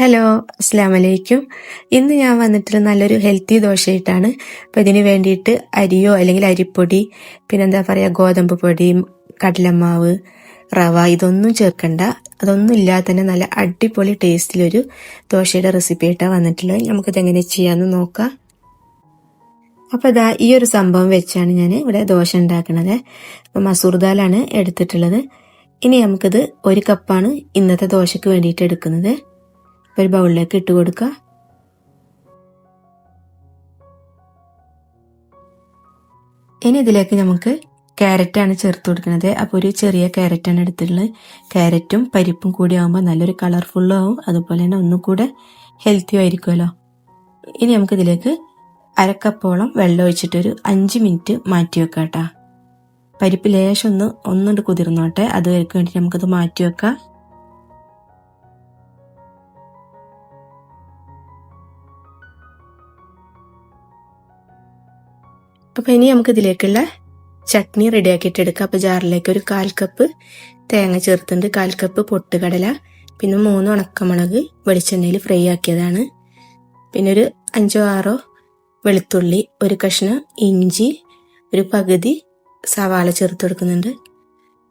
Hello അസ്സാം വലൈക്കും ഇന്ന് ഞാൻ വന്നിട്ടുള്ള നല്ലൊരു ഹെൽത്തി ദോശയായിട്ടാണ്. അപ്പോൾ ഇതിന് വേണ്ടിയിട്ട് അരിയോ അല്ലെങ്കിൽ അരിപ്പൊടി പിന്നെന്താ പറയുക ഗോതമ്പ് പൊടി കടലമാവ് റവ ഇതൊന്നും ചേർക്കണ്ട. അതൊന്നും ഇല്ലാതെ തന്നെ നല്ല അടിപൊളി ടേസ്റ്റിലൊരു ദോശയുടെ റെസിപ്പി ആയിട്ടാണ് വന്നിട്ടുള്ളത്. നമുക്കിത് എങ്ങനെ ചെയ്യാമെന്ന് നോക്കാം. അപ്പോൾ ഇതാ ഈ ഒരു സംഭവം വെച്ചാണ് ഞാൻ ഇവിടെ ദോശ ഉണ്ടാക്കുന്നത് അപ്പോൾ മസൂർ ദാലാണ് എടുത്തിട്ടുള്ളത്. ഇനി നമുക്കിത് ഒരു കപ്പാണ് ഇന്നത്തെ ദോശയ്ക്ക് വേണ്ടിയിട്ട് എടുക്കുന്നത്. ഒരു ബൗളിലേക്ക് ഇട്ട് കൊടുക്കുക ഇനി ഇതിലേക്ക് നമുക്ക് ക്യാരറ്റാണ് ചേർത്ത് കൊടുക്കുന്നത്. അപ്പോൾ ഒരു ചെറിയ ക്യാരറ്റാണ് എടുത്തിട്ടുള്ളത്. ക്യാരറ്റും പരിപ്പും കൂടി ആകുമ്പോൾ നല്ലൊരു കളർഫുള്ളും ആവും. അതുപോലെ തന്നെ ഒന്നും കൂടെ ഹെൽത്തിയും ആയിരിക്കുമല്ലോ. ഇനി നമുക്ക് ഇതിലേക്ക് അരക്കപ്പോളം വെള്ളം ഒഴിച്ചിട്ടൊരു അഞ്ച് മിനിറ്റ് മാറ്റി വെക്കാം കേട്ടോ പരിപ്പ് ലേശം ഒന്ന് ഒന്നുകൊണ്ട് കുതിർന്നോട്ടെ. അതുവരയ്ക്ക് വേണ്ടി നമുക്കത് മാറ്റി വെക്കാം. അപ്പോൾ ഇനി നമുക്ക് ഇതിലേക്കുള്ള ചട്നി റെഡിയാക്കിയിട്ട് എടുക്കാം. അപ്പോൾ ജാറിലേക്ക് ഒരു കാൽ കപ്പ് തേങ്ങ ചേർത്തുണ്ട് കാൽ കപ്പ് പൊട്ടുകടല പിന്നെ മൂന്ന് ഉണക്കമുളക് വെളിച്ചെണ്ണയിൽ ഫ്രൈ ആക്കിയതാണ്. പിന്നെ ഒരു അഞ്ചോ ആറോ വെളുത്തുള്ളി ഒരു കഷ്ണം ഇഞ്ചി ഒരു പകുതി സവാള ചേർത്ത് കൊടുക്കുന്നുണ്ട്.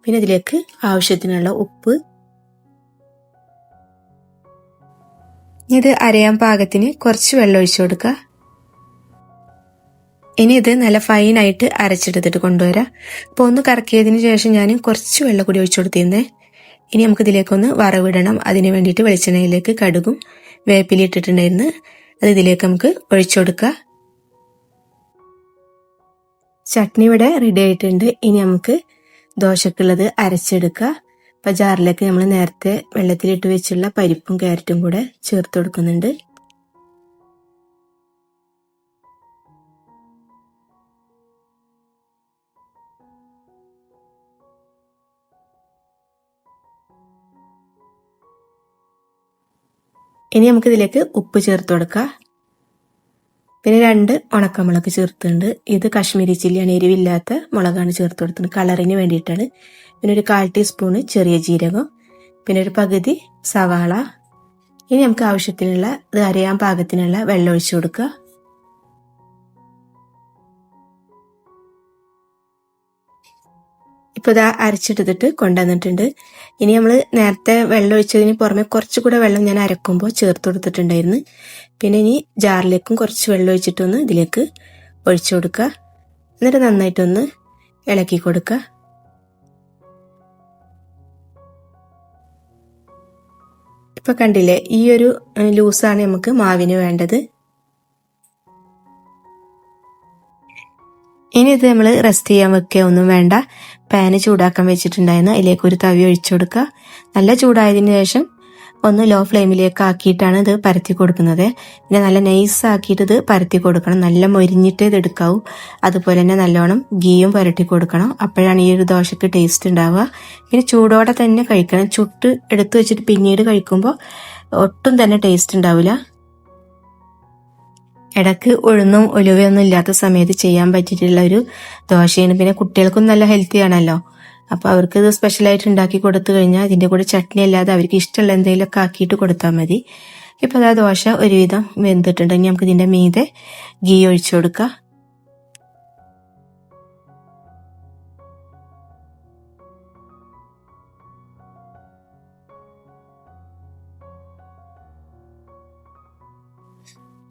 പിന്നെ ഇതിലേക്ക് ആവശ്യത്തിനുള്ള ഉപ്പ്. ഇത് അരയാൻ പാകത്തിന് കുറച്ച് വെള്ളം ഒഴിച്ചു കൊടുക്കുക. ഇനി ഇത് നല്ല ഫൈനായിട്ട് അരച്ചെടുത്തിട്ട് കൊണ്ടുവരാം. അപ്പോൾ ഒന്ന് കറക്കിയതിന് ശേഷം ഞാൻ കുറച്ച് വെള്ളം കൂടി ഒഴിച്ചു കൊടുത്തിരുന്നേ. ഇനി നമുക്ക് ഇതിലേക്കൊന്ന് വറവിടണം. അതിന് വേണ്ടിയിട്ട് വെളിച്ചെണ്ണയിലേക്ക് കടുകും വേപ്പിലി ഇട്ടിട്ടുണ്ടായിരുന്നു. അത് ഇതിലേക്ക് നമുക്ക് ഒഴിച്ചു കൊടുക്കുക ചട്നി ഇവിടെ റെഡി ആയിട്ടുണ്ട്. ഇനി നമുക്ക് ദോശക്കുള്ളത് അരച്ചെടുക്കുക. അപ്പം ജാറിലേക്ക് നമ്മൾ നേരത്തെ വെള്ളത്തിലിട്ട് വെച്ചുള്ള പരിപ്പും ക്യാരറ്റും കൂടെ ചേർത്ത് കൊടുക്കുന്നുണ്ട്. ഇനി നമുക്ക് ഇതിലേക്ക് ഉപ്പ് ചേർത്ത് കൊടുക്കാം. പിന്നെ രണ്ട് ഉണക്കമുളക് ചേർത്തുണ്ട് ഇത് കാശ്മീരി ചില്ലിയാണ് എരിവില്ലാത്ത മുളകാണ് ചേർത്ത് കൊടുത്തത് കളറിന് വേണ്ടിയിട്ടാണ്. പിന്നെ ഒരു കാൽ ടീസ്പൂണ് ചെറിയ ജീരകം. പിന്നെ ഒരു പകുതി സവാള. ഇനി നമുക്ക് ആവശ്യത്തിനുള്ള ഇത് അരയാൻ പാകത്തിനുള്ള വെള്ളം ഒഴിച്ചു കൊടുക്കുക. ഇപ്പോൾ ഇതാ അരച്ചെടുത്തിട്ട് കൊണ്ടുവന്നിട്ടുണ്ട്. ഇനി നമ്മൾ നേരത്തെ വെള്ളം ഒഴിച്ചതിന് പുറമെ കുറച്ചുകൂടെ വെള്ളം ഞാൻ അരക്കുമ്പോൾ ചേർത്ത് കൊടുത്തിട്ടുണ്ടായിരുന്നു. പിന്നെ ഇനി ജാറിലേക്കും കുറച്ച് വെള്ളം ഒഴിച്ചിട്ടൊന്ന് ഇതിലേക്ക് ഒഴിച്ചു കൊടുക്കുക. എന്നിട്ട് നന്നായിട്ടൊന്ന് ഇളക്കി കൊടുക്കുക. ഇപ്പൊ കണ്ടില്ലേ ഈ ഒരു ലൂസാണ് നമുക്ക് മാവിന് വേണ്ടത്. ഇനി ഇത് നമ്മൾ റെസ്റ്റ് ചെയ്യാൻ വെക്കുക ഒന്നും വേണ്ട. പാന് ചൂടാക്കാൻ വെച്ചിട്ടുണ്ടായിരുന്നു അതിലേക്ക് ഒരു തവി ഒഴിച്ചു കൊടുക്കുക. നല്ല ചൂടായതിന് ശേഷം ഒന്ന് ലോ ഫ്ലെയിമിലേക്ക് ആക്കിയിട്ടാണ് ഇത് പരത്തി കൊടുക്കുന്നത്. പിന്നെ നല്ല നൈസ് ആക്കിയിട്ട് ഇത് പരത്തി കൊടുക്കണം. നല്ല മൊരിഞ്ഞിട്ട് ഇത് എടുക്കാവൂ. അതുപോലെ തന്നെ നല്ലോണം ഗീയും പുരട്ടി കൊടുക്കണം. അപ്പോഴാണ് ഈ ഒരു ദോശക്ക് ടേസ്റ്റ് ഉണ്ടാവുക. പിന്നെ ചൂടോടെ തന്നെ കഴിക്കണം. ചുട്ട് എടുത്തു വെച്ചിട്ട് പിന്നീട് കഴിക്കുമ്പോൾ ഒട്ടും തന്നെ ടേസ്റ്റ് ഉണ്ടാവില്ല ഇടയ്ക്ക് ഉഴുന്നും ഒലുവയൊന്നും ഇല്ലാത്ത സമയത്ത് ചെയ്യാൻ പറ്റിയിട്ടുള്ള ഒരു ദോശയാണ്. പിന്നെ കുട്ടികൾക്കും നല്ല ഹെൽത്തി ആണല്ലോ. അപ്പൊ അവർക്ക് ഇത് സ്പെഷ്യലായിട്ട് ഉണ്ടാക്കി കൊടുത്തു കഴിഞ്ഞാൽ ഇതിന്റെ കൂടെ ചട്നി അല്ലാതെ അവർക്ക് ഇഷ്ടമുള്ള എന്തെങ്കിലുമൊക്കെ ആക്കിയിട്ട് കൊടുത്താൽ മതി. ഇപ്പൊ അതാ ദോശ ഒരുവിധം വെന്തിട്ടുണ്ടെങ്കിൽ നമുക്ക് ഇതിന്റെ മീതെ ഗീ ഒഴിച്ചു കൊടുക്കാം.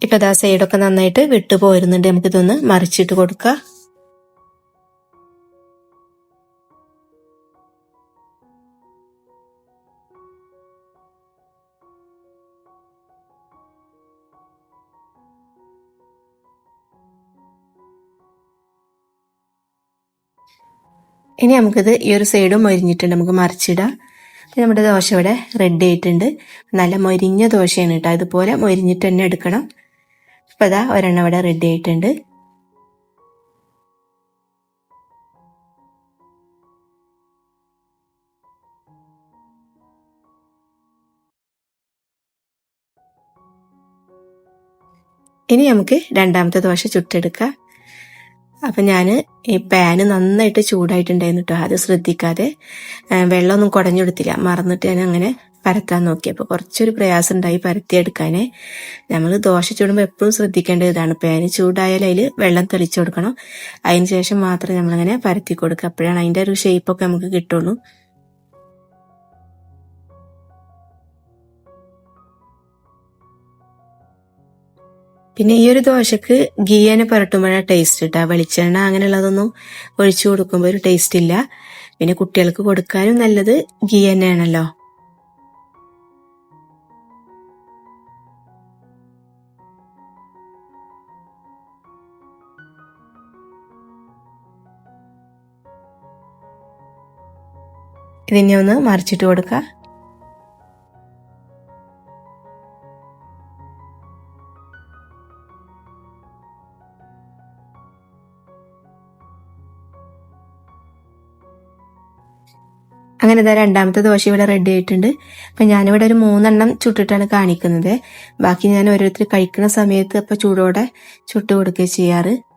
ഇപ്പൊ അതാ സൈഡൊക്കെ നന്നായിട്ട് വിട്ടു പോയിരുന്നുണ്ട് നമുക്കിതൊന്ന് മറിച്ചിട്ട് കൊടുക്കാം. ഇനി നമുക്കിത് ഈ ഒരു സൈഡും മൊരിഞ്ഞിട്ടുണ്ട്. നമുക്ക് മറിച്ചിടാം. നമ്മുടെ ദോശ ഇവിടെ റെഡി ആയിട്ടുണ്ട്. നല്ല മൊരിഞ്ഞ ദോശയാണ് കേട്ടോ. അതുപോലെ മൊരിഞ്ഞിട്ട് തന്നെ എടുക്കണം. അപ്പം അതാ ഒരെണ്ണം ഇവിടെ റെഡി ആയിട്ടുണ്ട്. ഇനി നമുക്ക് രണ്ടാമത്തെ ദോശ ചുട്ടെടുക്കാം. അപ്പം ഞാൻ ഈ പാന് നന്നായിട്ട് ചൂടായിട്ടുണ്ടായിരുന്നു കേട്ടോ അത് ശ്രദ്ധിക്കാതെ വെള്ളമൊന്നും കുടഞ്ഞെടുത്തില്ല മറന്നിട്ട് ഞാൻ അങ്ങനെ പരത്താൻ നോക്കി അപ്പോൾ കുറച്ചൊരു പ്രയാസം ഉണ്ടായി പരത്തിയെടുക്കാനേ. നമ്മൾ ദോശ ചൂടുമ്പോൾ എപ്പോഴും ശ്രദ്ധിക്കേണ്ട ഇതാണ്. പാന് ചൂടായാൽ അതിൽ വെള്ളം തെളിച്ചു കൊടുക്കണം. അതിന് ശേഷം മാത്രം നമ്മളിങ്ങനെ പരത്തി കൊടുക്കുക. അപ്പോഴാണ് അതിന്റെ ഒരു ഷേപ്പൊക്കെ നമുക്ക് കിട്ടുള്ളൂ. പിന്നെ ഈ ഒരു ദോശക്ക് ഗീയനെ പുരട്ടുമ്പോഴാണ് ടേസ്റ്റ് കിട്ടുക വെളിച്ചെണ്ണ അങ്ങനെയുള്ളതൊന്നും ഒഴിച്ചു കൊടുക്കുമ്പോൾ ഒരു ടേസ്റ്റ് ഇല്ല. പിന്നെ കുട്ടികൾക്ക് കൊടുക്കാനും നല്ലത് ഗീ തന്നെയാണല്ലോ. ഇതിനെ ഒന്ന് മറിച്ചിട്ട് കൊടുക്കുക അങ്ങനെ ഇതാ രണ്ടാമത്തെ ദോശ ഇവിടെ റെഡി ആയിട്ടുണ്ട്. അപ്പം ഞാനിവിടെ ഒരു മൂന്നെണ്ണം ചുട്ടിട്ടാണ് കാണിക്കുന്നത്. ബാക്കി ഞാൻ ഓരോരുത്തർ കഴിക്കുന്ന സമയത്ത് അപ്പം ചൂടോടെ ചുട്ട് കൊടുക്കുക ചെയ്യാറ്.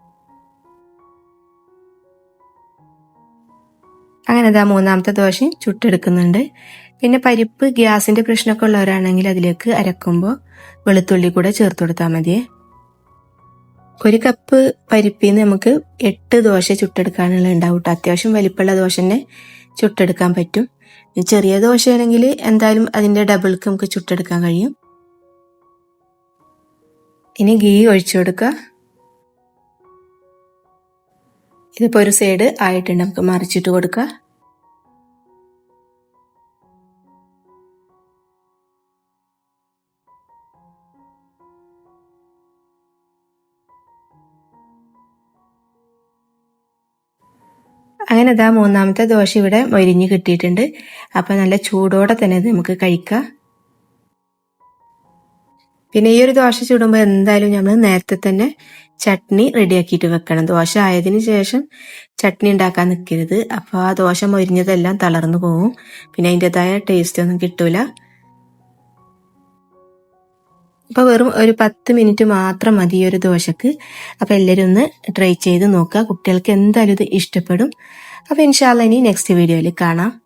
അങ്ങനെ ഇതാ മൂന്നാമത്തെ ദോശയും ചുട്ടെടുക്കുന്നുണ്ട്. പിന്നെ പരിപ്പ് ഗ്യാസിന്റെ പ്രശ്നമൊക്കെ ഉള്ളവരാണെങ്കിൽ അതിലേക്ക് അരക്കുമ്പോൾ വെളുത്തുള്ളി കൂടെ ചേർത്ത് കൊടുത്താൽ മതിയേ. ഒരു കപ്പ് പരിപ്പിൽ നിന്ന് നമുക്ക് എട്ട് ദോശ ചുട്ടെടുക്കാനുള്ള ഉണ്ടാവും കേട്ടോ. അത്യാവശ്യം വലിപ്പമുള്ള ദോശ തന്നെ ചുട്ടെടുക്കാൻ പറ്റും. ചെറിയ ദോശയാണെങ്കിൽ എന്തായാലും അതിന്റെ ഡബിൾക്ക് നമുക്ക് ചുട്ടെടുക്കാൻ കഴിയും. ഇനി ഗീ ഒഴിച്ചു കൊടുക്കുക. ഇതിപ്പോ ഒരു സൈഡ് ആയിട്ടുണ്ട്. നമുക്ക് മറിച്ചിട്ട് കൊടുക്കുക അങ്ങനെ ഇതാ മൂന്നാമത്തെ ദോശ ഇവിടെ മൊരിഞ്ഞ് കിട്ടിയിട്ടുണ്ട്. അപ്പം നല്ല ചൂടോടെ തന്നെ നമുക്ക് കഴിക്കാം. പിന്നെ ഈ ഒരു ദോശ ചൂടുമ്പോൾ എന്തായാലും നമ്മൾ നേരത്തെ തന്നെ ചട്നി റെഡിയാക്കിയിട്ട് വെക്കണം. ദോശ ആയതിനു ശേഷം ചട്നി ഉണ്ടാക്കാൻ നിൽക്കരുത് അപ്പോൾ ആ ദോശ മൊരിഞ്ഞതെല്ലാം തളർന്നു പോകും പിന്നെ അതിന്റെതായ ടേസ്റ്റ് ഒന്നും കിട്ടൂല. അപ്പോൾ വെറും ഒരു പത്ത് മിനിറ്റ് മാത്രം മതി ഒരു ദോശക്ക്. അപ്പോൾ എല്ലാവരും ഒന്ന് ട്രൈ ചെയ്ത് നോക്കുക. കുട്ടികൾക്ക് എന്തായാലും ഇത് ഇഷ്ടപ്പെടും. അപ്പോൾ ഇൻഷാല്ല ഇനി നെക്സ്റ്റ് വീഡിയോയിൽ കാണാം.